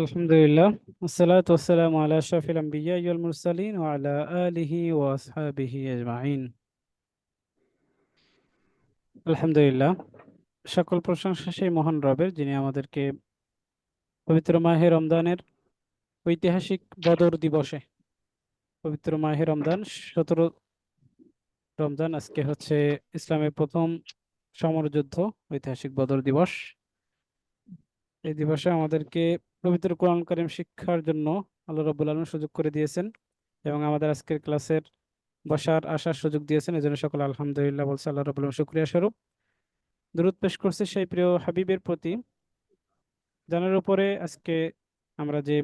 আলহামদুলিল্লাহ আসসালাতু ওয়াসসালামু আলা আশরাফিল আম্বিয়া ওয়াল মুরসালিন ওয়া আলা আলিহি ওয়া আসহাবিহি আজমাইন আলহামদুলিল্লাহ সকল প্রশংসা সেই মহান রবের, যিনি আমাদেরকে পবিত্র মাহে রমজানের ঐতিহাসিক বদর দিবসে, পবিত্র মাহে রমজান, সতেরো রমজান, আজকে হচ্ছে ইসলামের প্রথম সমরযুদ্ধ, ঐতিহাসিক বদর দিবস। এই দিবসে আমাদেরকে পবিত্র কোরআন কারিম শিক্ষার জন্য আল্লাহ রাব্বুল আলামিন সুযোগ করে দিয়েছেন এবং আমাদের আজকের ক্লাসের বসার আসার সুযোগ দিয়েছেন। এজন্য সকল আলহামদুলিল্লাহ বলছে, আল্লাহ রাব্বুল আলামিন শুকরিয়া স্বরূপ। দূরত পেশ করছে সেই প্রিয় হাবিবের প্রতি জানার উপরে আজকে আমরা যে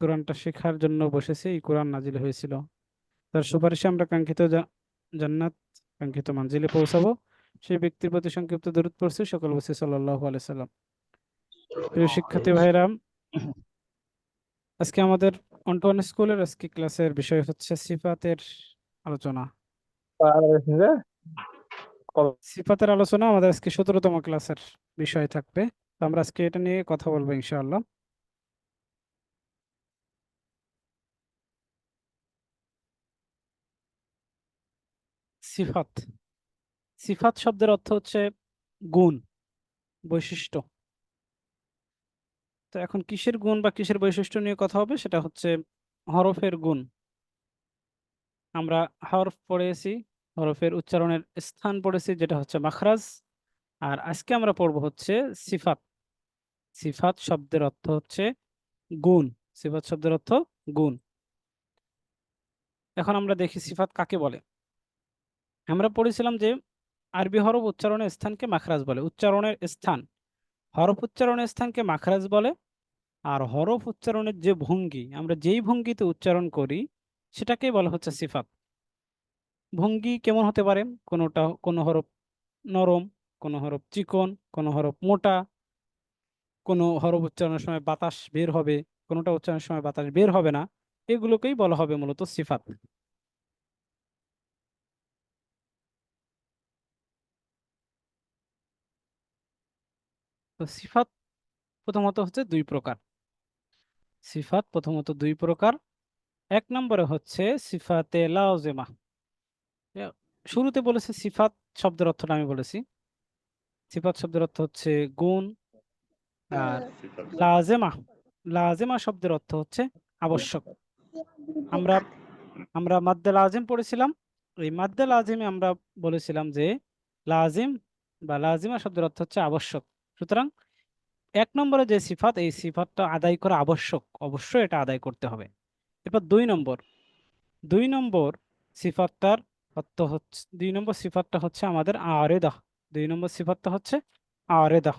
কোরআনটা শেখার জন্য বসেছি, এই কোরআন নাজিল হয়েছিল। তার সুপারিশে আমরা কাঙ্ক্ষিত জান্নাত, কাঙ্ক্ষিত মানজিলে পৌঁছাবো। সেই ব্যক্তির প্রতি সংক্ষিপ্ত দরুদ পড়ছে, সকল বসে সাল্লাল্লাহু আলাইহি সাল্লাম। প্রিয় শিক্ষার্থী ভাইরাম আজকে আমাদের অন্টন স্কুলের আজকে ক্লাসের বিষয় হচ্ছে সিফাতের আলোচনা। সিফাতের আলোচনা আমাদের আজকে সতেরোতম ক্লাসের বিষয় থাকবে। তো আমরা আজকে এটা নিয়ে কথা বলব ইনশাআল্লাহ। সিফাত। সিফাত শব্দের অর্থ হচ্ছে গুণ, বৈশিষ্ট্য। তো এখন কিসের গুণ বা কিসের বৈশিষ্ট্য নিয়ে কথা হবে? সেটা হচ্ছে হরফের গুণ। আমরা হরফ পড়েছি, হরফের উচ্চারণের স্থান পড়েছি, যেটা হচ্ছে মাখরাজ। আর আজকে আমরা পড়ব হচ্ছে সিফাত। সিফাত শব্দের অর্থ হচ্ছে গুণ। সিফাত শব্দের অর্থ গুণ। এখন আমরা দেখি সিফাত কাকে বলে। আমরা পড়েছিলাম যে আরবি হরফ উচ্চারণের স্থানকে মাখরাজ বলে, উচ্চারণের স্থান। হরফ উচ্চারণের স্থানকে মাখরাজ বলে। আর হরফ উচ্চারণের যে ভঙ্গি, আমরা যেই ভঙ্গিতে উচ্চারণ করি, সেটাকেই বলা হচ্ছে সিফাত। ভঙ্গি কেমন হতে পারে? কোনোটা, কোনো হরফ নরম, কোনো হরফ চিকন, কোনো হরফ মোটা, কোনো হরফ উচ্চারণের সময় বাতাস বের হবে, কোনোটা উচ্চারণের সময় বাতাস বের হবে না, এগুলোকেই বলা হবে মূলত সিফাত। সিফাত প্রথমত হচ্ছে দুই প্রকার। সিফাত প্রথমত দুই প্রকার। এক নম্বরে হচ্ছে সিফাতে লাওজেমা। শুরুতে বলেছে সিফাত শব্দের অর্থটা আমি বলেছি। সিফাত শব্দের অর্থ হচ্ছে গুণ, আর লাজেমা লাজেমা শব্দের অর্থ হচ্ছে আবশ্যক। আমরা আমরা মাদ্দে লাজিম পড়েছিলাম। এই মাদ্দে লাজিমে আমরা বলেছিলাম যে লাজিম বা লাজিমা শব্দের অর্থ হচ্ছে আবশ্যক। সুতরাং এক নম্বরে যে সিফাত, এই সিফাতটা আদায় করা আবশ্যক। অবশ্যই এটা আদায় করতে হবে। এরপর দুই নম্বর। দুই নম্বর সিফাতটার অর্থ হচ্ছে, দুই নম্বর সিফাতটা হচ্ছে আমাদের আরেদা দুই নম্বর সিফাতটা হচ্ছে আরেদা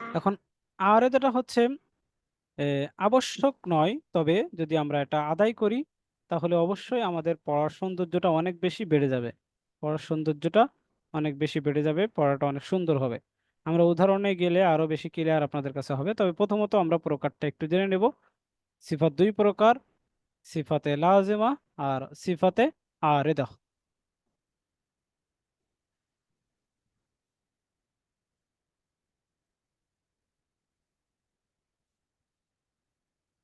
এখন আরেদাটা হচ্ছে আবশ্যক নয়, তবে যদি আমরা এটা আদায় করি, তাহলে অবশ্যই আমাদের পড়ার সৌন্দর্যটা অনেক বেশি বেড়ে যাবে। পড়ার সৌন্দর্যটা অনেক বেশি বেড়ে যাবে, পড়াটা অনেক সুন্দর হবে। আমরা উদাহরণে গেলে আরও বেশি ক্লিয়ার আপনাদের কাছে হবে। তবে প্রথমত আমরা প্রকারটা একটু জেনে নেব। সিফাত দুই প্রকার, সিফাতে লাজেমা আর সিফাতে আরেদা।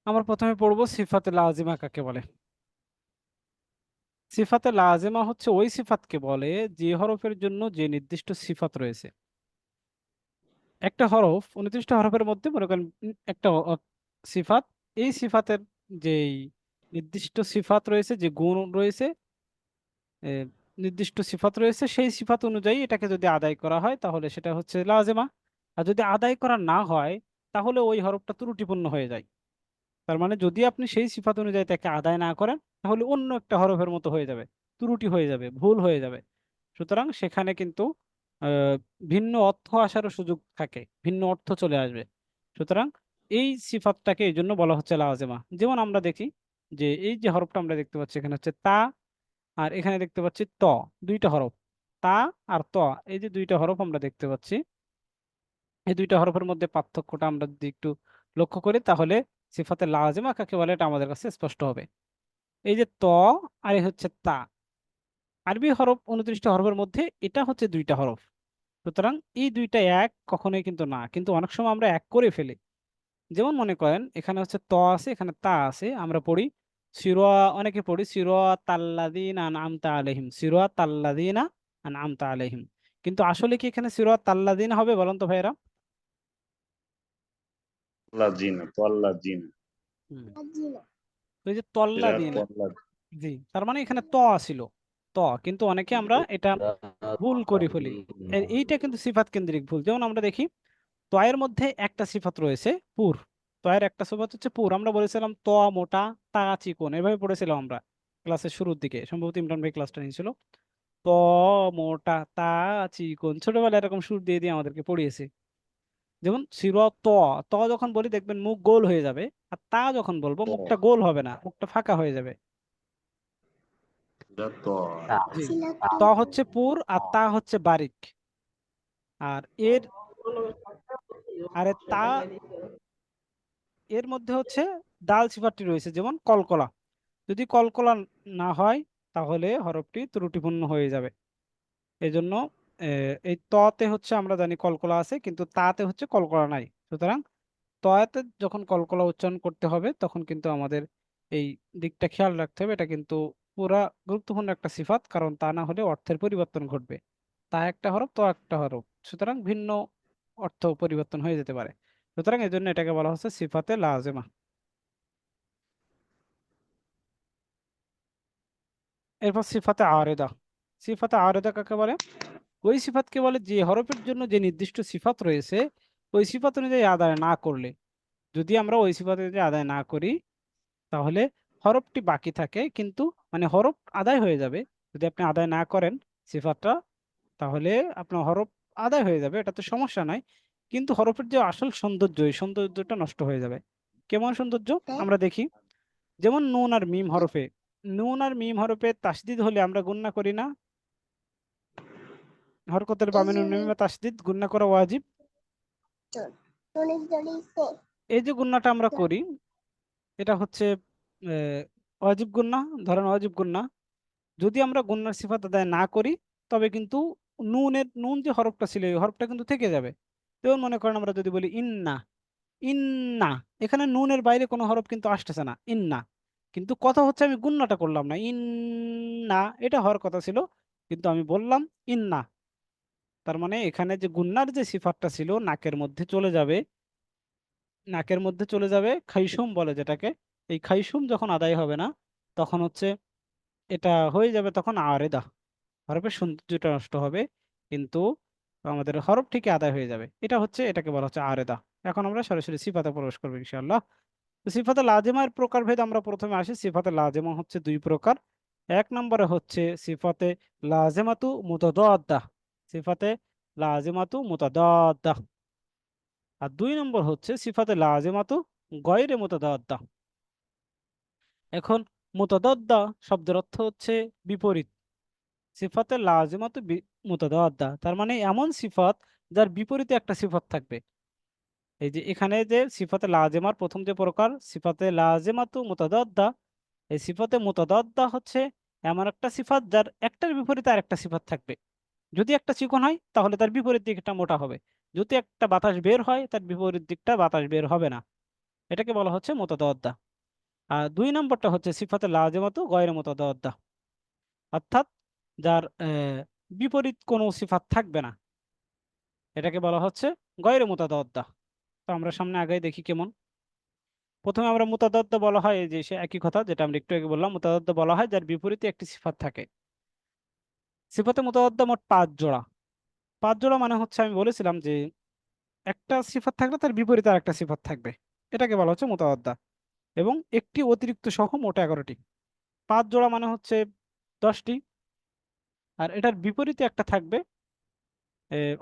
আমরা প্রথমে পড়ব সিফাতে লাজিমা কাকে বলে। সিফাতে লাজেমা হচ্ছে ওই সিফাতকে বলে যে হরফের জন্য যে নির্দিষ্ট সিফাত রয়েছে। একটা হরফ উনত্রিশটা হরফের মধ্যে মনে করেন একটা সিফাত, এই সিফাতের যেই নির্দিষ্ট সিফাত রয়েছে, যে গুণ রয়েছে নির্দিষ্ট সিফাত রয়েছে, সেই সিফাত অনুযায়ী এটাকে যদি আদায় করা হয়, তাহলে সেটা হচ্ছে লাজেমা। আর যদি আদায় করা না হয়, তাহলে ওই হরফটা ত্রুটিপূর্ণ হয়ে যায়। তার মানে যদি আপনি সেই সিফাত অনুযায়ী তাকে আদায় না করেন তাহলে অন্য একটা হরফের মতো হয়ে যাবে, ত্রুটি হয়ে যাবে, ভুল হয়ে যাবে। সুতরাং সেখানে কিন্তু ভিন্ন অর্থ আসারও সুযোগ থাকে, ভিন্ন অর্থ চলে আসবে। সুতরাং এই সিফাতটাকে এই জন্য বলা হচ্ছে লাজেমা। যেমন আমরা দেখি যে, এই যে হরফটা আমরা দেখতে পাচ্ছি, এখানে হচ্ছে তা আর এখানে দেখতে পাচ্ছি ত, দুইটা হরফ। তা আর ত, এই যে দুইটা হরফ আমরা দেখতে পাচ্ছি, এই দুইটা হরফের মধ্যে পার্থক্যটা আমরা যদি একটু লক্ষ্য করি, তাহলে সিফাতে লাজিমা কাকে বলে, এটা আমাদের কাছে স্পষ্ট হবে। এই যে ত আর এই হচ্ছে তা। আরবি হরফ উনত্রিশটা হরফের মধ্যে এটা হচ্ছে দুইটা হরফ। সুতরাং এই দুইটা এক কখনোই কিন্তু না কিন্তু অনেক সময় আমরা এক করে ফেলি। যেমন মনে করেন এখানে হচ্ছে ত আছে এখানে তা আছে আমরা পড়ি সিরোয়া অনেকে পড়ি সিরোয়া তাল্লাদিন আন আমতা আলহিম সিরোয়া তাল্লাদিনা আন আমতা আলহিম কিন্তু আসলে কি এখানে সিরোয়া তাল্লাদিন হবে বলেন তো ভাইরা লাজিনা তল্লাজিনা তো এই যে তল্লাদিন জি তার মানে এখানে ত আসিল। ত কিন্তু অনেকে আমরা এটা ভুল করে ফেলি। এইটা কিন্তু সিফাত কেন্দ্রিক ভুল। যেমন আমরা দেখি তয়ের মধ্যে একটা সিফাত রয়েছে পুর। তয়ের একটা সিফাত হচ্ছে পুর। আমরা বলেছিলাম ত মোটা তা চিকন। এভাবে পড়েছিলাম আমরা ক্লাসের শুরুর দিকে। সম্ভবত ইমরান ভাই ক্লাসটা নিয়েছিল। ত মোটা তা চিকন। ছোটবেলায় এরকম সুর দিয়ে দিয়ে আমাদেরকে পড়িয়েছে। যেমন সির ত ত যখন বলি দেখবেন মুখ গোল হয়ে যাবে আর তা যখন বলব মুখটা গোল হবে না মুখটা ফাঁকা হয়ে যাবে। ত। হচ্ছে পুর আর তা হচ্ছে বারিক। আর এর আরে তা এর মধ্যে হচ্ছে ডাল সিফাতটি রয়েছে যেমন কলকলা। যদি কলকলা না হয় তাহলে হরফটি ত্রুটিপূর্ণ হয়ে যাবে। এজন্য এই ততে হচ্ছে আমরা জানি কলকলা আছে, কিন্তু তাতে হচ্ছে কলকলা নাই। সুতরাং তয়াতে যখন কলকলা উচ্চারণ করতে হবে, তখন কিন্তু আমাদের এই দিকটা খেয়াল রাখতে হবে। এটা কিন্তু পুরা গুরুত্বপূর্ণ একটা সিফাত, কারণ তা না হলে অর্থের পরিবর্তন ঘটবে। তা একটা হরফ, তো একটা হরফ। সুতরাং ভিন্ন অর্থ পরিবর্তন হয়ে যেতে পারে। সুতরাং এই জন্য এটাকে বলা হচ্ছে সিফাতে লাজেমা। এরপর সিফাতে আরেদা সিফাতে আরেদা কাকে বলে? ওই সিফাতকে বলে যে হরফের জন্য যে নির্দিষ্ট সিফাত রয়েছে, ওই সিফাত অনুযায়ী আদায় না করলে, যদি আমরা ওই সিফাত অনুযায়ী আদায় না করি, তাহলে হরফটি বাকি থাকে, কিন্তু মানে হরফ আদায় হয়ে যাবে। যদি আপনি আদায় না করেন সিফাতটা, তাহলে আপনার হরফ আদায় হয়ে যাবে এটা তো সমস্যা নাই। কিন্তু হরফের যে আসল সৌন্দর্য, এই সৌন্দর্যটা নষ্ট হয়ে যাবে। কেমন সৌন্দর্য? আমরা দেখি, যেমন নুন আর মিম হরফে, নুন আর মিম হরফে তাসদিদ হলে আমরা গুণনা করি না হরকতের বামে নুন মিমে তাসদিদ গুণনা করা ওয়াজিব। এই যে গুণনাটা আমরা করি এটা হচ্ছে ওয়াজিব গুণনা ধরেন ওয়াজিব গুণনা যদি আমরা গুণনার সিফাত আদায় না করি তবে কিন্তু নুনের নুন যে হরফটা ছিল এই হরফটা কিন্তু থেকে যাবে। যেমন মনে করেন আমরা যদি বলি ইন্না ইন্না এখানে নুনের বাইরে কোনো হরফ কিন্তু আসতেছে না ইন্না। কিন্তু কথা হচ্ছে আমি গুণনাটা করলাম না ইন্না এটা হওয়ার কথা ছিল কিন্তু আমি বললাম ইন্না। তার মানে এখানে যে গুন্নার যে সিফাতটা ছিল, নাকের মধ্যে চলে যাবে। নাকের মধ্যে চলে যাবে খাইসুম বলে যেটাকে। এই খাইসুম যখন আদায় হবে না, তখন হচ্ছে এটা হয়ে যাবে তখন আরেদা। হরফের সৌন্দর্যটা নষ্ট হবে, কিন্তু আমাদের হরফ ঠিকই আদায় হয়ে যাবে। এটা হচ্ছে, এটাকে বলা হচ্ছে আরেদা। এখন আমরা সরাসরি সিফাতে প্রবেশ করব ইনশাআল্লাহ। তো সিফাতে লাজেমার প্রকারভেদ আমরা প্রথমে আসি। সিফাতে লাজেমা হচ্ছে দুই প্রকার। এক নম্বরে হচ্ছে সিফাতে লাজেমাতু মুতাদাদ্দা সিফাতে লাজেমাতু মুতাদাদ্দা। আর দুই নম্বর হচ্ছে সিফাতে লাজেমাতু গয়রে মুতাদাদ্দা। এখন মুতাদাদ্দা শব্দের অর্থ হচ্ছে বিপরীত। সিফাতে লাজেমাতু মুতাদাদ্দা, তার মানে এমন সিফাত যার বিপরীতে একটা সিফাত থাকবে। এই যে এখানে যে সিফাতে লাজেমার প্রথম যে প্রকার, সিফাতে লাজেমাতু মুতাদাদ্দা, এই সিফাতে মুতাদাদ্দা হচ্ছে এমন একটা সিফাত যার একটার বিপরীতে আরেকটা সিফাত থাকবে। যদি একটা চিকন হয়, তাহলে তার বিপরীত দিকটা মোটা হবে। যদি একটা বাতাস বের হয়, তার বিপরীত দিকটা বাতাস বের হবে না। এটাকে বলা হচ্ছে মুতাদাদ্দা আর দুই নম্বরটা হচ্ছে সিফাতে লাজেমাতু গয়রে মুতাদাদ্দা অর্থাৎ যার বিপরীত কোনো সিফাত থাকবে না। এটাকে বলা হচ্ছে গয়রে মুতাদাদ্দা তো আমরা সামনে আগে দেখি কেমন। প্রথমে আমরা মুতাদাদ্দা বলা হয় যে সে একই কথা যেটা আমরা একটু আগে বললাম মুতাদাদ্দা বলা হয় যার বিপরীতে একটি সিফাত থাকে। সিফাতে মুতাদাদ্দা মোট পাঁচ জোড়া। পাঁচ জোড়া মানে হচ্ছে আমি বলেছিলাম যে একটা সিফাত থাকলে তার বিপরীতে আরেকটা সিফাত থাকবে। এটাকে বলা হচ্ছে মুতাদাদ্দা এবং একটি অতিরিক্ত সহ মোট এগারোটি। পাঁচ জোড়া মানে হচ্ছে দশটি। আর এটার বিপরীতে একটা থাকবে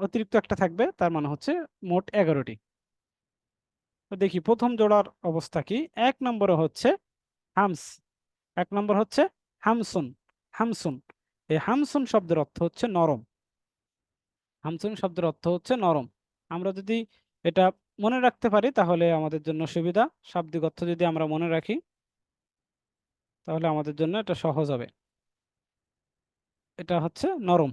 অতিরিক্ত একটা থাকবে, তার মানে হচ্ছে মোট এগারোটি। তো দেখি প্রথম জোড়ার অবস্থা কি? এক নম্বরে হচ্ছে হামস। এক নম্বর হচ্ছে হামসুন। হামসুন। এই হামসুন শব্দের অর্থ হচ্ছে নরম। হামসুন শব্দের অর্থ হচ্ছে নরম। আমরা যদি এটা মনে রাখতে পারি, তাহলে আমাদের জন্য সুবিধা। শাব্দিক অর্থ যদি আমরা মনে রাখি, তাহলে আমাদের জন্য এটা সহজ হবে। এটা হচ্ছে নরম।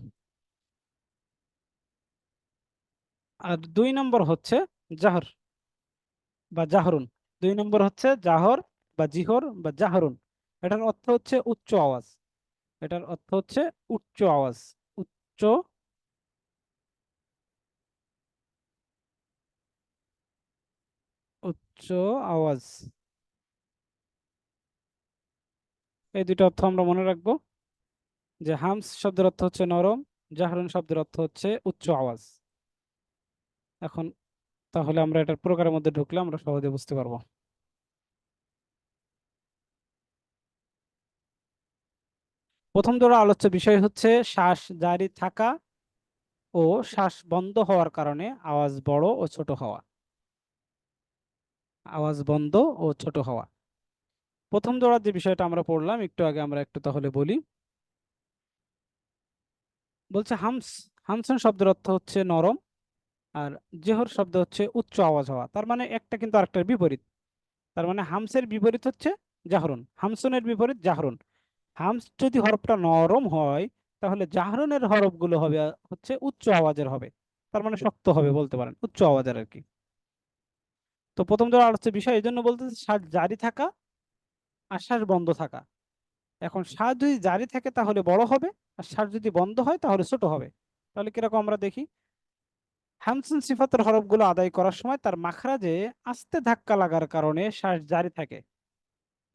আর দুই নম্বর হচ্ছে জাহর বা জাহরুন। দুই নম্বর হচ্ছে জাহর বা জিহর বা জাহরুন। এটার অর্থ হচ্ছে উচ্চ আওয়াজ। এটার অর্থ হচ্ছে উচ্চ আওয়াজ, উচ্চ উচ্চ আওয়াজ। এই দুটো অর্থ আমরা মনে রাখব। যে হামস শব্দের অর্থ হচ্ছে নরম, জাহরুন শব্দের অর্থ হচ্ছে উচ্চ আওয়াজ। এখন তাহলে আমরা এটার প্রকারের মধ্যে ঢুকলে আমরা সহজে বুঝতে পারব। প্রথম ধরো আলোচ্য বিষয় হচ্ছে শ্বাস জারি থাকা ও শ্বাস বন্ধ হওয়ার কারণে আওয়াজ বড় ও ছোট হওয়া। আওয়াজ বন্ধ ও ছোট হওয়া। প্রথম জোড়ার যে বিষয়টা আমরা পড়লাম, একটু আগে আমরা একটু তাহলে বলি। বলছে হামস, হামসন শব্দের অর্থ হচ্ছে নরম আর জেহর শব্দ হচ্ছে উচ্চ আওয়াজ হওয়া। তার মানে একটা কিন্তু আরেকটার বিপরীত। তার মানে হামসের বিপরীত হচ্ছে জাহরুন। হামসনের বিপরীত জাহরুন। হামস যদি হরফটা নরম হয়, তাহলে জাহরনের হরফগুলো হবে, হচ্ছে উচ্চ আওয়াজের হবে। তার মানে শক্ত হবে বলতে পারেন, উচ্চ আওয়াজের আর কি তো প্রথম ধরো আলোচ্য বিষয় এই জন্য বলতেছে শ্বাস জারি থাকা, আর শ্বাস বন্ধ থাকা। এখন শ্বাস যদি জারি থাকে, তাহলে বড় হবে, আর শ্বাস যদি বন্ধ হয়, তাহলে ছোট হবে। তাহলে কীরকম আমরা দেখি? হামসুন সিফাতের হরফগুলো আদায় করার সময় তার মাখরাজে আস্তে ধাক্কা লাগার কারণে শ্বাস জারি থাকে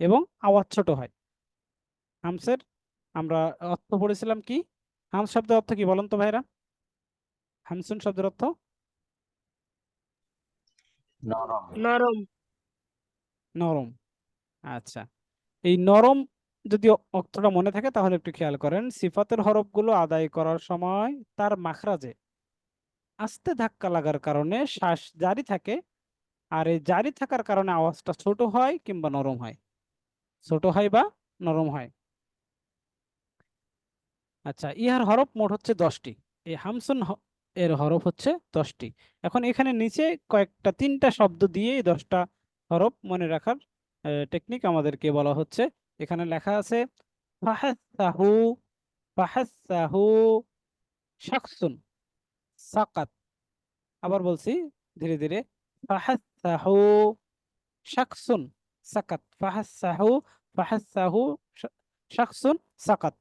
এবং আওয়াজ ছোট হয়। হামসের? আমরা অর্থ পড়েছিলাম কি? হামস শব্দের অর্থ কি বলেন তো ভাইরা? হামসুন শব্দের অর্থ? নরম। নরম। নরম। আচ্ছা। এই নরম যদি অর্থটা মনে থাকে তাহলে একটু খেয়াল করেন। সিফাতের হরফগুলো আদায় করার সময় তার মাখরাজে আস্তে ধাক্কা লাগার কারণে শ্বাস জারি থাকে আর এই জারি থাকার কারণে আওয়াজটা ছোট হয় কিংবা নরম হয়। ছোট হয় বা নরম হয়। আচ্ছা ইহার হরফ মোট হচ্ছে দশটি। এই হামসুন এর হরফ হচ্ছে দশটি। এখন এখানে নিচে কয়েকটা, তিনটা শব্দ দিয়ে এই দশটা হরফ মনে রাখার টেকনিক আমাদেরকে বলা হচ্ছে। এখানে লেখা আছে, ফাহাসাহু ফাহাসাহু শাখসুন, সাকাত। আবার বলছি ধীরে ধীরে, ফাহাসাহু শাখসুন, সাকাত। ফাহাসাহু ফাহাসাহু শা- শাখসুন, সাকাত।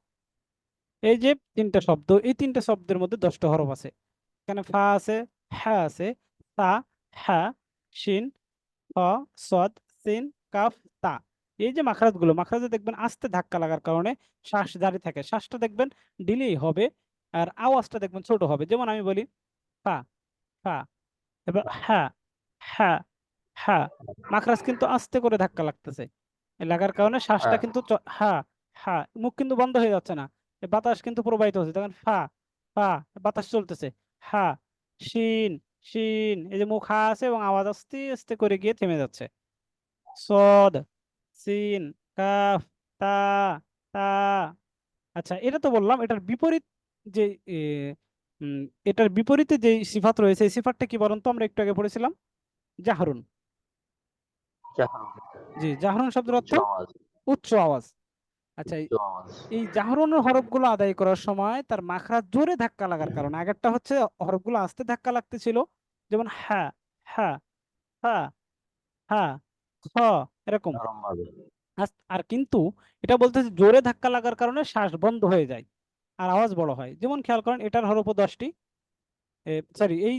এই যে তিনটা শব্দ এই তিনটা শব্দের মধ্যে দশটা হরফ আছে। এখানে ফা আছে হা আছে তা হা শিন হ সদ সিন কাফ তা। এই যে মাখরাজগুলো মাখরাজে দেখবেন আস্তে ধাক্কা লাগার কারণে শ্বাস জারি থাকে। শ্বাসটা দেখবেন ডিলেই হবে আর আওয়াজটা দেখবেন ছোট হবে। যেমন আমি বলি ফা ফা এবার হ্যাঁ হ্যাঁ হ্যাঁ। মাখরাজ কিন্তু আস্তে করে ধাক্কা লাগতেছে। লাগার কারণে শ্বাসটা হ্যাঁ। কিন্তু চ- হা হা মুখ কিন্তু বন্ধ হয়ে যাচ্ছে না। বাতাস কিন্তু প্রবাহিত হচ্ছে। তখন ফা ফা বাতাস চলতেছে। হা শিন শিন এই যে মুখ হা আছে এবং আওয়াজ আস্তে আস্তে করে গিয়ে থেমে যাচ্ছে। সদ সিন কাফ তা তা। আচ্ছা এটা তো বললাম এটার বিপরীত যে এটার বিপরীতে যে সিফাত রয়েছে এই সিফাতটা কি বলুন তো? আমরা একটু আগে পড়েছিলাম। জাহরুন। জাহরুন। জি জাহরুন শব্দের অর্থ উচ্চ আওয়াজ। আচ্ছা এই- জাহরুনের হরফগুলো আদায় করার সময় তার মাখরাজ জোরে ধাক্কা লাগার কারণে। আগেরটা হচ্ছে হরফগুলো আস্তে ধাক্কা লাগতেছিল যেমন হ্যাঁ হ্যাঁ হ্যাঁ হ্যাঁ খ এরকম। আর কিন্তু এটা বলতে জোরে ধাক্কা লাগার কারণে শ্বাস বন্ধ হয়ে যায় আর আওয়াজ বড় হয়। যেমন খেয়াল করেন এটার হরফও দশটি। সরি এই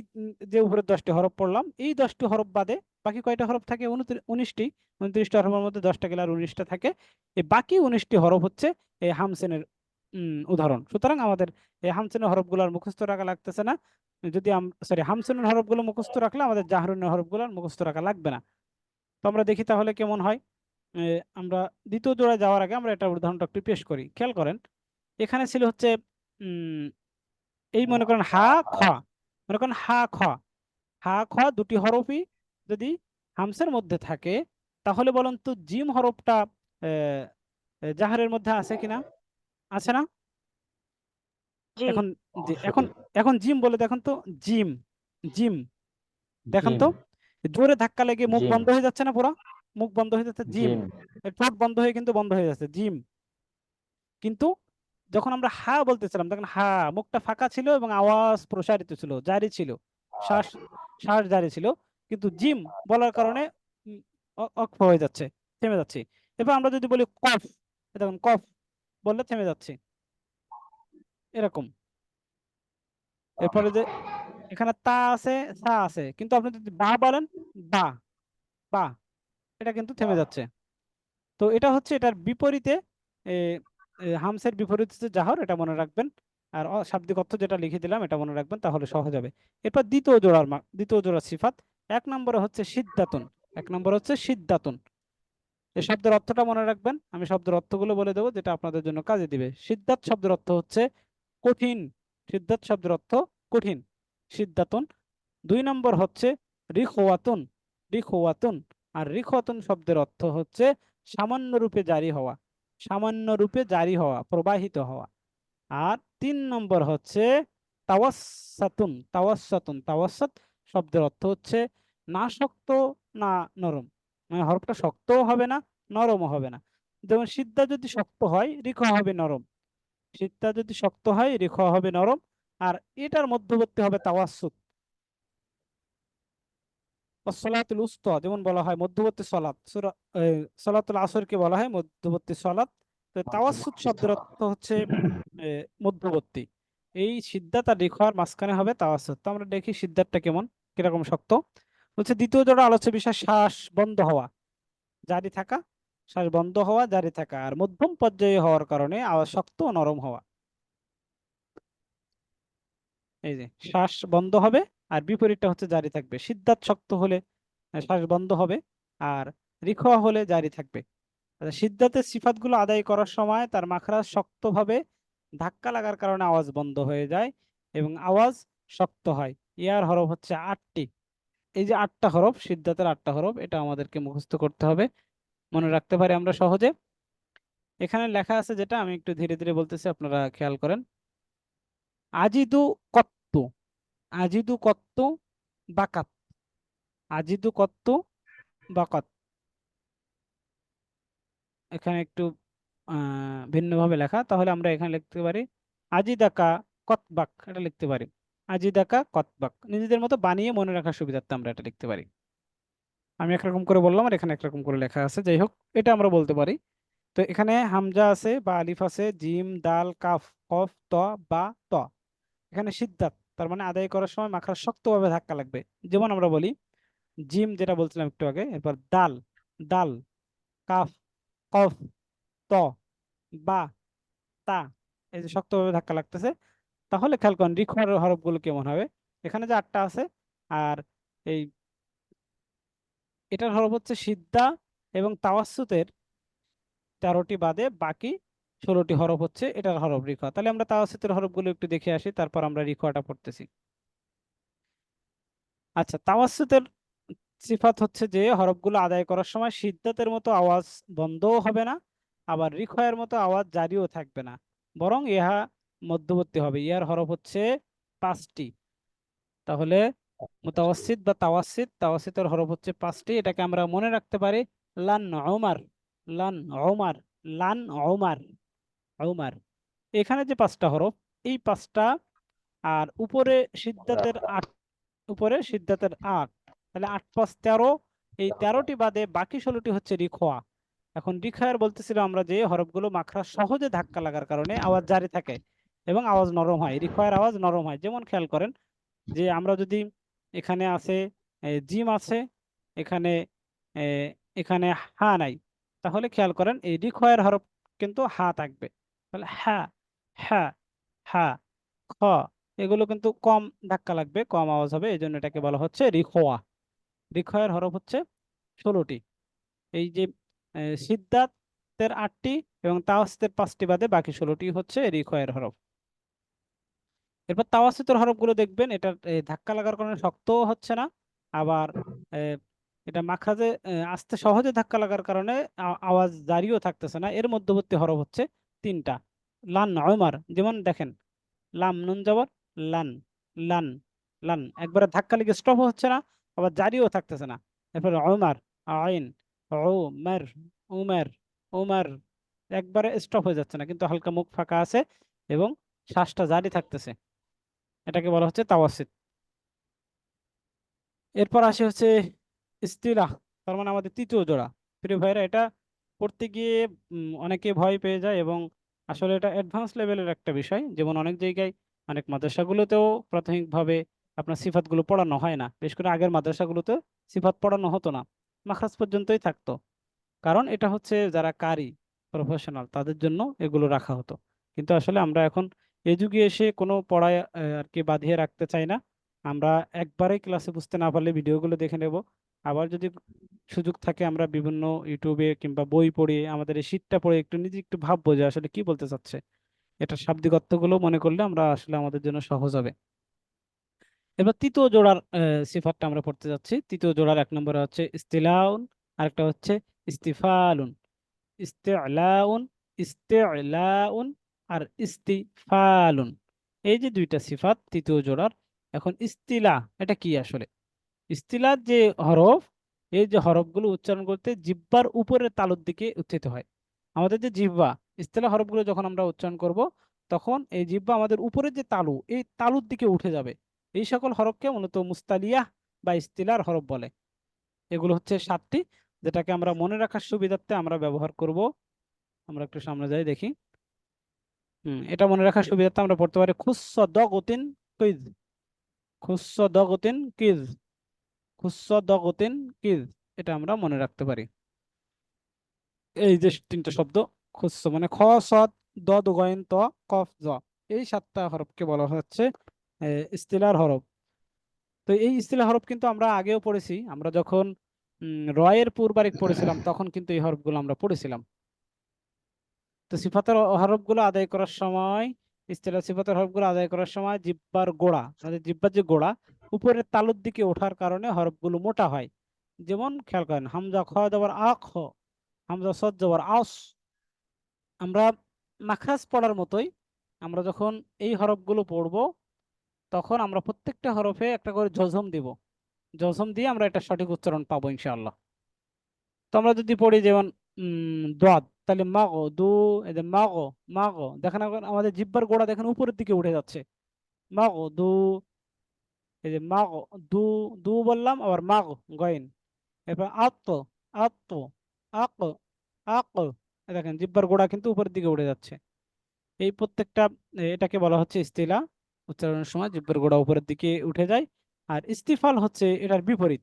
যে উপরে দশটি হরফ পড়লাম এই দশটি হরফ বাদে বাকি কয়টা হরফ থাকে? উনিশটি। উনত্রিশটা হরফের মধ্যে দশটা গেলে আর উনিশটা থাকে। এই বাকি উনিশটি হরফ হচ্ছে এই হামসেনের উদাহরণ। সুতরাং আমাদের এই হামসেনের হরফগুলো আর মুখস্থ রাখা লাগতেছে না। যদি সরি হামসেনের হরফগুলো মুখস্থ রাখলে আমাদের জাহরুনের হরফগুলো আর মুখস্থ রাখা লাগবে না। তো আমরা দেখি তাহলে কেমন হয়। আমরা দ্বিতীয় জোড়ায় যাওয়ার আগে আমরা এটা উদাহরণটা একটু পেশ করি। খেয়াল করেন, এখানে ছিল হচ্ছে এই মনে করেন হা, খ। মনে করেন হা, খ। হা, খ দুটি হরফই যদি হামসের মধ্যে থাকে তাহলে বলুন তো জিম হরফটা জাহারের মধ্যে আছে কিনা? আছে না? এখন এখন এখন জিম বলে দেখুন তো জিম জিম। দেখেন তো জোরে ধাক্কা লেগে মুখ বন্ধ হয়ে যাচ্ছে না পুরো? মুখ বন্ধ হয়ে যাচ্ছে জিম। জিম। ঠোঁট বন্ধ হয়ে কিন্তু বন্ধ হয়ে যাচ্ছে জিম। কিন্তু যখন আমরা হা বলতেছিলাম তখন হা মুখটা ফাঁকা ছিল এবং আওয়াজ প্রসারিত ছিল জারি ছিল। শ্বাস শ্বাস জারি ছিল। কিন্তু জিম বলার কারণে অ- অক্ফ হয়ে যাচ্ছে থেমে যাচ্ছি। এবার আমরা যদি বলি কফ দেখুন কফ বললে থেমে যাচ্ছি। এরকম। এরপরে যে এখানে তা আছে সা আছে কিন্তু আপনি যদি বা বলেন বা বা এটা কিন্তু থেমে যাচ্ছে। তো এটা হচ্ছে এটার বিপরীতে হামসের বিপরীতে জাহর এটা মনে রাখবেন। আর শাব্দিক অর্থ যেটা লিখে দিলাম এটা মনে রাখবেন তাহলে সহজ হবে। এরপর দ্বিতীয় জোড়ার দ্বিতীয় জোড়ার সিফাত। এক নম্বরে হচ্ছে সিদ্ধাতুন এক নম্বর হচ্ছে সিদ্ধাতুন। এই শব্দের অর্থটা মনে রাখবেন আমি শব্দের অর্থগুলো বলে দেবো যেটা আপনাদের জন্য কাজে দিবে। সিদ্ধাত শব্দের অর্থ হচ্ছে কঠিন সিদ্ধাত শব্দের অর্থ কঠিন সিদ্ধাতুন। দুই নম্বর হচ্ছে রিখওয়াতুন রিখওয়াতুন। আর রিখওয়াতুন শব্দের অর্থ হচ্ছে সামান্য রূপে জারি হওয়া সামান্য রূপে জারি হওয়া প্রবাহিত হওয়া। আর তিন নম্বর হচ্ছে তাওয়াসাতুন তাওয়াসাতুন তাওয়াসাত শব্দের অর্থ হচ্ছে না শক্ত না নরম। মানে হরফটা শক্তও হবে না নরমও হবে না। যেমন সিদ্ধা যদি শক্ত হয় রিখ হবে নরম। সিদ্ধা যদি শক্ত হয় রিখ হবে নরম। আর এটার মধ্যবর্তী হবে সলাতুল উস্তা যেমন বলা হয় মধ্যবর্তী সলাত। সলাতুল আসরকে বলা হয় মধ্যবর্তী সলাত। তো তাওয়াসুত শব্দের অর্থ হচ্ছে মধ্যবর্তী। এই সিদ্ধাত আর রিখার মাঝখানে হবে তাওয়াসুত তো আমরা দেখি সিদ্ধাতটা কেমন। কীরকম শক্ত? হচ্ছে দ্বিতীয় জোড়া আলোচ্য বিষয় শ্বাস বন্ধ হওয়া। জারি থাকা শ্বাস বন্ধ হওয়া জারি থাকা। আর মধ্যম পর্যায়ে হওয়ার কারণে আওয়াজ শক্ত ও নরম হওয়া। এই যে শ্বাস বন্ধ হবে আর বিপরীতটা হচ্ছে জারি থাকবে। সিদ্ধাত শক্ত হলে শ্বাস বন্ধ হবে আর রিখোয়া হলে জারি থাকবে। আচ্ছা, সিদ্ধাতের সিফাতগুলো আদায় করার সময় তার মাখরাজ শক্তভাবে ধাক্কা লাগার কারণে আওয়াজ বন্ধ হয়ে যায় এবং আওয়াজ শক্ত হয়। ইয়ার হরফ হচ্ছে আটটি। এই যে আটটা হরফ, সিদ্ধাতের আটটা হরফ, এটা আমাদেরকে মুখস্থ করতে হবে। মনে রাখতে পারি আমরা সহজে। এখানে লেখা আছে যেটা, আমি একটু ধীরে ধীরে বলতেছি, আপনারা খেয়াল করেন। আজিদু কত্তু আজিদু কত্তু বাকাত, আজিদু কত্তু বাকাত। এখানে একটু ভিন্নভাবে লেখা, তাহলে আমরা এখানে লিখতে পারি, আজিদাকা কতবাক, এটা লিখতে পারি। আজিদাকা কতবাক? নিজেদের মতো বানিয়ে মনে রাখার সুবিধার্থে আমরা এটা লিখতে পারি। আমি একরকম করে বললাম আর এখানে একরকম করে লেখা আছে। যাই হোক, এটা আমরা বলতে পারি। তো এখানে হামজা আছে, বা আলিফ আছে, জিম, দাল, কাফ, কফ, ত, বা, ত। এখানে সিদ্ধাত, তার মানে আদায় করার সময় মাখরা শক্তভাবে ধাক্কা লাগবে। যেমন আমরা বলি, জিম যেটা বলছিলাম একটু আগে, এরপর দাল দাল, কাফ, কফ, ত, বা, তা, এই যে শক্তভাবে ধাক্কা লাগতেছে। তাহলে খেয়াল করেন রিখর হরফগুলো কেমন হবে? এখানে যে আটটা আছে, আর এই এটার হরফ হচ্ছে সিদ্ধা এবং তাওয়াসুতের তেরোটি বাদে বাকি ষোলোটি হরফ হচ্ছে এটার হরফ রিখা তাহলে আমরা তাওয়াসুতের হরফগুলো একটু দেখে আসি, তারপর আমরা রিখাটা পড়তেছি। আচ্ছা তাওয়াসুতের সিফাত হচ্ছে যে হরফগুলো আদায় করার সময় সিদ্ধাতের মতো আওয়াজ বন্ধও হবে না, আবার রিখয়ের মতো আওয়াজ জারিও থাকবে না। বরং ইহা মধ্যবর্তী হবে। ইহার হরফ হচ্ছে পাঁচটি। তাহলে মুতাওয়াসিত বা তাওয়াসিত তাওয়াসিতের হরফ হচ্ছে পাঁচটি। এটাকে আমরা মনে রাখতে পারি লান ওমার লান ওমার লান ওমার ওমার এখানে যে পাঁচটা হরফ এই পাঁচটা আর উপরে সিদ্ধাতের আট উপরে সিদ্ধাতের আট তাহলে আট পাঁচ তেরো এই তেরোটি বাদে বাকি ষোলোটি হচ্ছে রিখোয়া। এখন রিখায়ার বলতেছিলাম আমরা যে হরফগুলো মাখরা সহজে ধাক্কা লাগার কারণে আওয়াজ জারি থাকে। এবং আওয়াজ নরম হয় রিখোয়ার আওয়াজ নরম হয়। যেমন খেয়াল করেন যে আমরা যদি এখানে আছে জিম আছে, এখানে এখানে হা নাই, তাহলে খেয়াল করেন এই রিখয়ের হরফ কিন্তু হা থাকবে। তাহলে হা হা হা, খ, এগুলো কিন্তু কম ধাক্কা লাগবে, কম আওয়াজ হবে এই জন্য এটাকে বলা হচ্ছে রিখোয়া রিখয়ের হরফ হচ্ছে ষোলোটি। এই যে সিদ্ধাতের আটটি এবং তাওয়াসিতের পাঁচটি বাদে বাকি ষোলোটি হচ্ছে রিখয়ের হরফ। এরপর তাওয়াসিতের হরফগুলো দেখবেন এটা ধাক্কা লাগার কারণে শক্তও হচ্ছে না। আবার এটা মাখরাজে এ, আস্তে সহজে ধাক্কা লাগার কারণে আওয়াজ জারিও থাকতেছে না। এর মধ্যবর্তী হরফ হচ্ছে তিনটা। লান ওমার যেমন দেখেন লাম নুন জবর লান লান লান। একবারে ধাক্কা লেগে স্টপ হচ্ছে না আবার জারিও থাকতেছে না। এরপর ওমার আইন ওমর উমর উমর একবারে স্টপ হয়ে যাচ্ছে না কিন্তু হালকা মুখ ফাঁকা আছে এবং শ্বাসটা জারি থাকতেছে। এটাকে বলা হচ্ছে তাওয়াসিত। এরপর আসে হচ্ছে ইস্তিলা তার মানে আমাদের তৃতীয় জোড়া। প্রিয় ভাইরা এটা পড়তে গিয়ে অনেকে ভয় পেয়ে যায় এবং আসলে এটা অ্যাডভান্স লেভেলের একটা বিষয়। যেমন অনেক জায়গায়, অনেক মাদ্রাসাগুলোতেও প্রাথমিকভাবে আপনার সিফাতগুলো পড়ানো হয় না। বিশেষ করে আগের মাদ্রাসাগুলোতে সিফাত পড়ানো হতো না। মাখরাজ পর্যন্তই থাকতো। কারণ এটা হচ্ছে যারা কারি প্রফেশনাল তাদের জন্য এগুলো রাখা হতো। কিন্তু আসলে আমরা এখন এই যুগে এসে কোনো পড়ায় আর কি বাঁধিয়ে রাখতে চাই না। আমরা একবারে ক্লাসে বুঝতে না পারলে ভিডিওগুলো দেখে নেব। আবার যদি সুযোগ থাকে আমরা বিভিন্ন ইউটিউবে কিংবা বই পড়ে আমাদের এই শীটটা পড়ে একটু নিজে একটু ভাববো যে আসলে কি বলতে চাচ্ছে। এটা শাব্দিক অর্থগুলো মনে করলে আমরা আসলে আমাদের জন্য সহজ হবে। এবার তৃতীয় জোড়ার আহ, সিফাতটা আমরা পড়তে যাচ্ছি। তৃতীয় জোড়ার এক নম্বরে হচ্ছে ইস্তিলাউন আরেকটা হচ্ছে ইস্তিফালুন। ইস্তেলাউন ইস্তেলাউন আর ইস্তিফালুন। এই যে দুইটা সিফাত, তৃতীয় জোড়ার, এখন ইস্তিলা, এটা কি আসলে? ইস্তিলার যে হরফ, এই যে হরফগুলো উচ্চারণ করতে জিব্বার উপরের তালুর দিকে উত্থিত হয়। আমাদের যে জিহ্বা, ইস্তিলা হরফগুলো যখন আমরা উচ্চারণ করব, তখন এই জিব্বা আমাদের উপরের যে তালু, এই তালুর দিকে উঠে যাবে। এই সকল হরফকে মূলত মুস্তালিয়াহ বা ইস্তিলার হরফ বলে। এগুলো হচ্ছে সাতটি, যেটাকে আমরা মনে রাখার সুবিধার্থে আমরা ব্যবহার করব। আমরা একটু সামনে যাই, দেখি। হুম। এটা মনে রাখার সুবিধার্থে আমরা পড়তে পারি খুস্স দগতিন কিজ খুস্স দগতিন কিজ খুস্স দগতিন কিজ এটা আমরা মনে রাখতে পারি। এই যে তিনটা শব্দ খুস্স মানে খ সদ দ দুগয়ন ত কফ জ। এই সাতটা হরফকে বলা হচ্ছে ইস্তিলার হরফ। তো এই ইস্তিলা হরফ কিন্তু আমরা আগেও পড়েছি। আমরা যখন রয়ের পূর্বারিক পড়েছিলাম তখন কিন্তু এই হরফগুলো আমরা পড়েছিলাম। তো সিফাতের হরফগুলো আদায় করার সময় ইস্তিলা সিফাতের হরফগুলো আদায় করার সময় জিব্বার গোড়া আমাদের জিব্বার যে গোড়া, উপরের তালুর দিকে ওঠার কারণে হরফগুলো মোটা হয়। যেমন খেয়াল করেন, হামজা খ যাবার আ খ হামজা সদ যাবার আস আমরা মাখরাজ পড়ার মতোই, আমরা যখন এই হরফগুলো পড়ব, তখন আমরা প্রত্যেকটা হরফে একটা করে জজম দিব। জজম দিয়ে আমরা এটা সঠিক উচ্চারণ পাবো ইনশাআল্লাহ। তো আমরা যদি পড়ি যেমন দাদ তাহলে মাগো, দু যে মাগো মাগো, দেখেন আমাদের জিব্বার গোড়া দেখেন উপরের দিকে উঠে যাচ্ছে। মাগো, দু, এই যে মাগো, দু দু বললাম, আবার মাগো, গয়েন। এরপর আত্ম আত্ম, আক আক দেখেন জিব্বার গোড়া কিন্তু উপরের দিকে উঠে যাচ্ছে। এই প্রত্যেকটা এটাকে বলা হচ্ছে ইস্তিলা, উচ্চারণের সময় জিব্বার গোড়া উপরের দিকে উঠে যায়। আর ইস্তিফাল হচ্ছে এটার বিপরীত।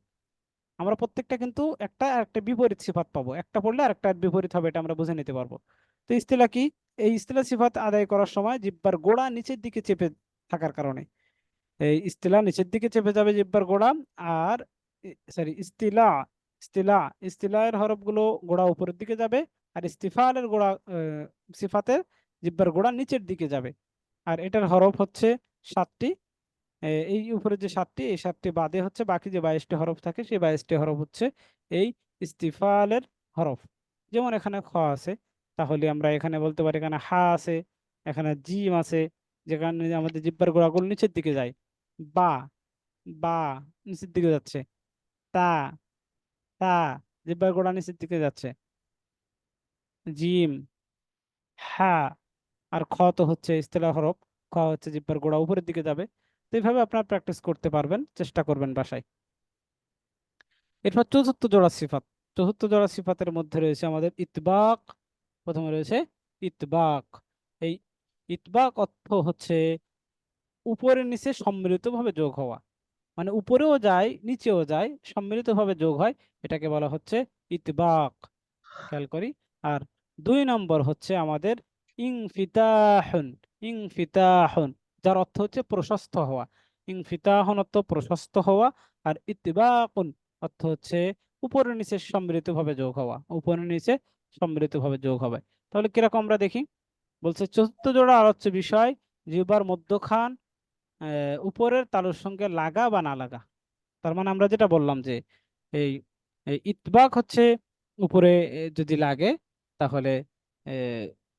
আমরা প্রত্যেকটা কিন্তু একটা একটা বিপরীত সিফাত পাবো। একটা পড়লে আর একটা বিপরীত হবে, এটা আমরা বুঝে নিতে পারব। তো ইস্তিলা কি? এই ইস্তিলা সিফাত আদায় করার সময় জিব্বার গোড়া নিচের দিকে চেপে থাকার কারণে। এই ইস্তিলা নিচের দিকে চেপে যাবে জিব্বার গোড়া আর সরি ইস্তিলা ইস্তিলা, ইস্তিলায়ের হরফগুলো গোড়া উপরের দিকে যাবে আর ইস্তিফালের গোড়া সিফাতের জিব্বার গোড়া নিচের দিকে যাবে। আর এটার হরফ হচ্ছে সাতটি এই উপরে যে সাতটি, এই সাতটি বাদে হচ্ছে বাকি যে বাইশটি হরফ থাকে, সেই বাইশটি হরফ হচ্ছে এই ইস্তিফালের হরফ। যেমন এখানে খ আছে, তাহলে আমরা এখানে বলতে পারি এখানে হা আছে, এখানে জিম আছে, যেখানে আমাদের জিব্বার গোড়াগুলো নিচের দিকে যায়। বা বা নিচের দিকে যাচ্ছে। তা তা জিব্বার গোড়া নিচের দিকে যাচ্ছে। জিম, হা, আর খ তো হচ্ছে ইস্তেলা হরফ। খ হচ্ছে জিব্বার গোড়া উপরের দিকে যাবে। তো এইভাবে আপনার প্র্যাকটিস করতে পারবেন, চেষ্টা করবেন বাসায়। এরপর চতুর্থ জোড়া সিফাত। চতুর্থ জোড়া সিফাতের মধ্যে রয়েছে আমাদের ইতবাক। প্রথমে রয়েছে ইতবাক। এই ইতবাক অর্থ হচ্ছে উপরে নিচে সম্মিলিতভাবে যোগ হওয়া। মানে উপরেও যায়, নিচেও যায়, সম্মিলিতভাবে যোগ হয়, এটাকে বলা হচ্ছে ইতবাক। খেয়াল করি। আর দুই নম্বর হচ্ছে আমাদের ইংফিতাহন ইংফিতাহুন যার অর্থ হচ্ছে প্রশস্ত হওয়া। ইংফিতাহন অর্থ প্রশস্ত হওয়া আর ইত্তিবাকুন অর্থ হচ্ছে উপরে নিচে সম্মিলিতভাবে যোগ হওয়া। উপরে নিচে সম্মিলিতভাবে যোগ হবে। তাহলে কীরকম আমরা দেখি? বলছে চতুর্থ জোড়া আলোচ্য বিষয় জিহ্বার মধ্যখান উপরের তালুর সঙ্গে লাগা বা না লাগা। তার মানে আমরা যেটা বললাম যে এই ইতবাক হচ্ছে উপরে যদি লাগে তাহলে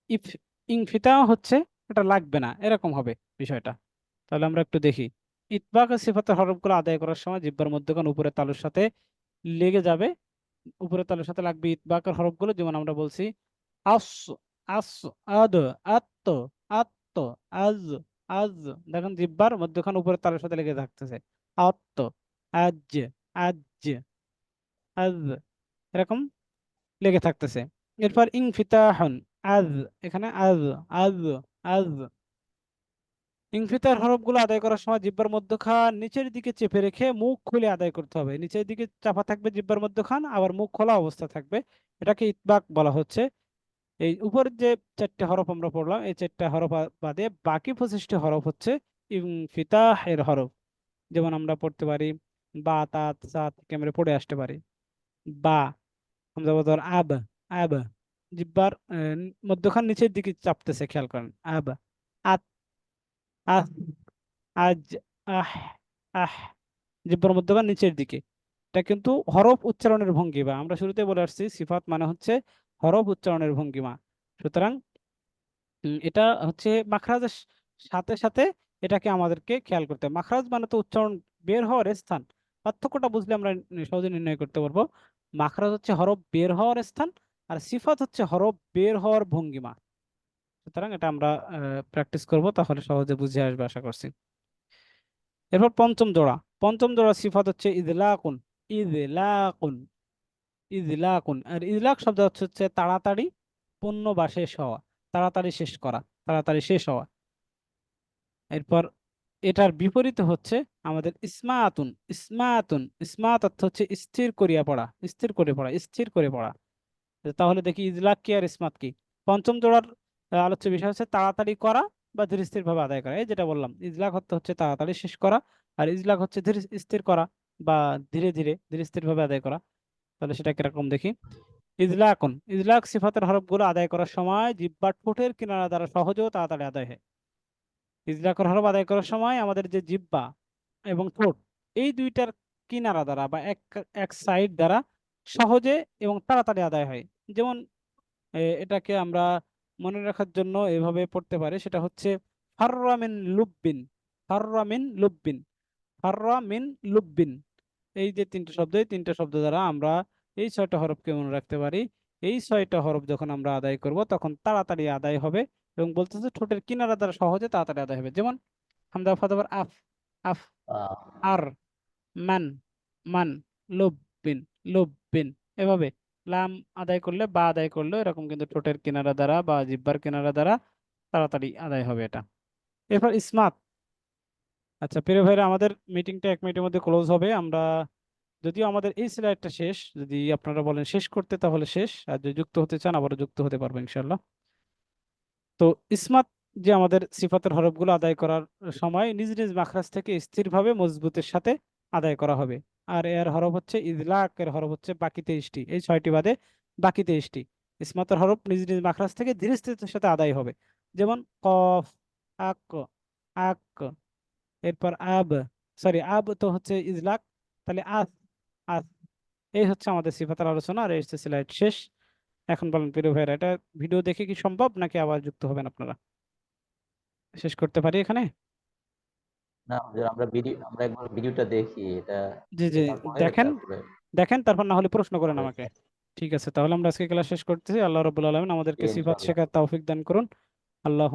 ইফ ইংফিতা হচ্ছে এটা লাগবে না, এরকম হবে। বিষয়টা। তাহলে আমরা একটু দেখি। ইতবাক সিফাতের হরফগুলো আদায় করার সময় জিহ্বার মধ্যখান উপরে তালুর সাথে লেগে যাবে। উপরে তালুর সাথে লাগবে ইতবাকের হরফগুলো, যেমন আমরা বলছি, আস আস, আদ, আত্ত আত্ত, আজ আজ। দেখেন জিহ্বার মধ্যখান উপরের তালুর সাথে লেগে থাকতেছে। আত্ত আজ আজ আজ। এরকম লেগে থাকতেছে। এরপর ইনফিতাহন, আজ। এখানে আজ আজ আজ। ইনফিতার হরফগুলো আদায় করার সময় জিব্বার মধ্যখান নিচের দিকে চেপে রেখে মুখ খুলে আদায় করতে হবে। নিচের দিকে চাপা থাকবে জিব্বার মধ্যখান, আবার মুখ খোলা অবস্থা থাকবে। এটাকে ইতবাক বলা হচ্ছে। এই উপরের যে চারটে হরফ আমরা পড়লাম, এই চারটে হরফ বাদে বাকি পঁচিশটি হরফ হচ্ছে ইনফিতাহ এর হরফ। যেমন আমরা পড়তে পারি, বা, তা, সা থেকে পড়ে আসতে পারি। বা, আমরা পারি আব আব। জিব্বার মধ্যখান নিচের দিকে চাপতেছে, খেয়াল করেন। আব, আত আজ, আহ আহ জিব্বার নিচের দিকে, এটা কিন্তু হরফ উচ্চারণের ভঙ্গিমা। আমরা শুরুতে বলে আসছি, সিফাত মানে হচ্ছে হরফ উচ্চারণের ভঙ্গিমা। সুতরাং এটা হচ্ছে মাখরাজের সাথে সাথে এটাকে আমাদেরকে খেয়াল করতে হবে। মাখরাজ মানে তো উচ্চারণ বের হওয়ার স্থান। পার্থক্যটা বুঝলে আমরা সহজে নির্ণয় করতে পারব। মাখরাজ হচ্ছে হরফ বের হওয়ার স্থান আর সিফাত হচ্ছে হরফ বের হওয়ার ভঙ্গিমা। সুতরাং এটা আমরা প্র্যাকটিস করব, তাহলে সহজে বুঝে আসবে, আশা করছি। এরপর পঞ্চম জোড়া। পঞ্চম জোড়া সিফাত হচ্ছে ইদলাকুন ইদলাকুন ইদলাকুন। আর ইদলাক শব্দ হচ্ছে তাড়াতাড়ি পূর্ণ বা শেষ হওয়া, তাড়াতাড়ি শেষ করা, তাড়াতাড়ি শেষ হওয়া। এরপর এটার বিপরীতে হচ্ছে আমাদের ইসমাতুন ইসমাতুন, ইসমাত অর্থ হচ্ছে স্থির করিয়া পড়া, স্থির করে পড়া, স্থির করে পড়া। তাহলে দেখি ইজলাক কি আর ইসমাত কি? পঞ্চম জোড়ার আলোচ্য বিষয় হচ্ছে তাড়াতাড়ি করা বা ধীর স্থির ভাবে আদায় করা। এই যেটা বললাম, ইজলাক হচ্ছে তাড়াতাড়ি শেষ করা আর ইজলাক হচ্ছে ধীর স্থির করা বা ধীরে ধীরে ধীর স্থির ভাবে আদায় করা। তাহলে সেটা কীরকম দেখি? ইজলাকুন, ইজলাক সিফাতের হরফগুলো আদায় করার সময় জিহ্বার ঠোঁটের কিনারা দ্বারা সহজেও তাড়াতাড়ি আদায় হয়। ইজলাকের হরফ আদায় করার সময় আমাদের যে জিব্বা এবং ঠোঁট, এই দুইটার কিনারা দ্বারা বা এক এক সাইড দ্বারা সহজে এবং তাড়াতাড়ি আদায় হয়। যেমন এটাকে আমরা মনে রাখার জন্য এভাবে পড়তে পারে। সেটা হচ্ছে ফাররা মিন লুব্বিন। ফাররা মিন লুব্বিন। ফাররা মিন লুব্বিন। এই যে তিনটে শব্দ এই তিনটে শব্দ দ্বারা আমরা এই ছয়টা হরফকে মনে রাখতে পারি। এই ছয়টা হরফ যখন আমরা আদায় করব তখন তাড়াতাড়ি আদায় হবে এবং বলতেছে ঠোঁটের কিনারা দ্বারা সহজে তাড়াতাড়ি আদায় হবে। যেমন হামদা ফাদাবার আফ আফ আর মান মান লুব্বিন লুব্বিন। এভাবে। লাম আদায় করলে বা আদায় করলে এরকম কিন্তু ঠোঁটের কিনারা দ্বারা বা জিব্বার কিনারা দ্বারা তাড়াতাড়ি আদায় হবে এটা। এরপর ইসমাত। আচ্ছা প্রিয় ভাইরা, আমাদের মিটিংটা এক মিনিটের মধ্যে ক্লোজ হবে। আমরা যদিও আমাদের এই স্লাইডটা শেষ, যদি আপনারা বলেন শেষ করতে তাহলে শেষ, আর যদি যুক্ত হতে চান আবারও যুক্ত হতে পারব ইনশাল্লাহ তো ইসমাত যে আমাদের সিফাতের হরফগুলো আদায় করার সময় নিজ নিজ মাখরাজ থেকে স্থিরভাবে মজবুতের সাথে আদায় করা হবে। আর এর হরফ হচ্ছে ইজলাক এর হরফ হচ্ছে বাকি তেইশটি এই ছয়টি বাদে বাকি তেইশটি ইসমাতের হরফ নিজ নিজ মাখরাজ থেকে ধীরে স্থিরতার সাথে আদায় হবে। যেমন কফ, আক আক, এরপর আব, সরি, আব তো হচ্ছে ইজলাক তাহলে আস আস। এই হচ্ছে আমাদের সিফাতের আলোচনা, আর হচ্ছে স্লাইড শেষ। এখন বলেন, প্রিয় ভাইরা এটা ভিডিও দেখে কি সম্ভব, নাকি আবার যুক্ত হবেন আপনারা? শেষ করতে পারি এখানে? না আমরা ভিডিও আমরা একবার ভিডিওটা দেখি এটা জি জি দেখেন দেখেন তারপর না হলে প্রশ্ন করেন আমাকে। ঠিক আছে তাহলে আমরা আজকে ক্লাস শেষ করতেছি। আল্লাহ রবুল্লা আলম আমাদেরকে সিফাত শেখার তৌফিক দান করুন। আল্লাহ